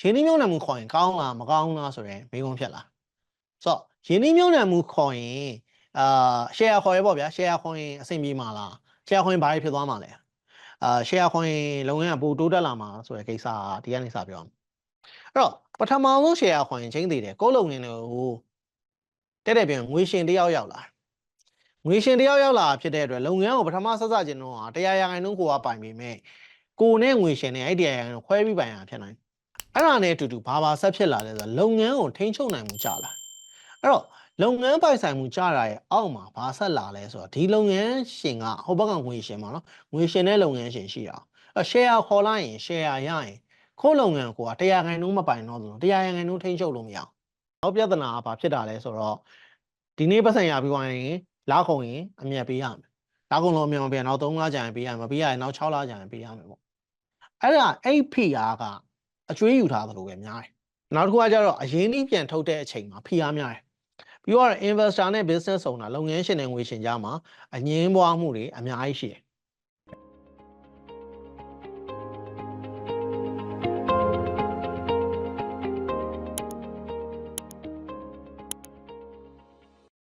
ရင်းနှီးမြှုပ်နှံမှုခေါ်ရင်ကောင်းလားမကောင်းလားဆိုရင်မေးခွန်းဖြစ်လာဆိုတော့ရင်းနှီးမြှုပ်နှံမှုခေါ်ရင်အာ share ခေါ်ရပေါ့ဗျာ share ခေါ်ရင်အဆင်ပြေမှာလား share ခေါ်ရင်ဘာတွေဖြစ်သွားမှာလဲအာ share ခေါ်ရင်လုပ်ငန်းကပိုတိုးတက်လာမှာဆိုတဲ့ကိစ္စကဒီကနေစပြောအောင်အဲ့တော့ပထမဆုံး share ခေါ်ရင်ချင်းသေးတယ်ကိုယ်လုပ်ငန်းတွေကိုတဲ့တဲ့ပြန်ငွေရှင်တယောက်ရောက်လာ ငွေရှင်တယောက်ရောက်လာဖြစ်တဲ့အတွက်လုပ်ငန်းကိုပထမဆက်စခြင်းတော့တရားရာခိုင်နှုန်းကိုကပိုင်ပေမဲ့ကိုနဲ့ငွေရှင်နဲ့အဲ့တရားရာခိုင်နှုန်းခွဲပြီးပိုင်ရဖြစ်နိုင်အဲ့ဒါနဲ့အတူတူဘာဘာဆက်ဖြစ်လာလဲဆိုတော့လုပ်ငန်းကိုထိန်းချုပ်နိုင်မှုကြလာအဲ့တော့လုပ်ငန်းပိုင်ဆိုင်မှုကြတာရဲ့အောက်မှာဘာဆက်လာလဲဆိုတော့ဒီလုပ်ငန်းရှင်ကဟိုဘက်ကငွေရှင်ပါနော်ငွေရှင်တဲ့လုပ်ငန်းရှင်ရှိတာအဲ့ share ခေါ်လိုက်ရင် share ရရင်ခိုးလုပ်ငန်းကိုကတရားခိုင်နှုန်းမပိုင်တော့ဘူးတရားခိုင်နှုန်းထိန်းချုပ်လို့မရအောင်နောက်ပြဿနာကဘာဖြစ်တာလဲဆိုတော့ဒီနေ့ပတ်စံရပြီးသွားရင် လာခုံရင်အမြတ်ပေးရမယ်လာခုံလို့အမြတ်မပေးရင်နောက်3လကြာရင်ပေးရမယ်မပေးရရင်နောက်6လကြာရင်ပေးရမယ်ပေါ့အဲ့ဒါအဲ့ PR ကအကျွေးယူထားသလိုပဲများတယ်။နောက်တစ်ခုကကျတော့အရင်းနှီးပြန်ထုတ်တဲ့အချိန်မှာဖိအားများတယ်။ပြီးတော့ investor နဲ့ business owner လုပ်ငန်းရှင်နဲ့ငွေရှင်ကြားမှာအငင်းပွားမှုတွေအများကြီးရှိတယ်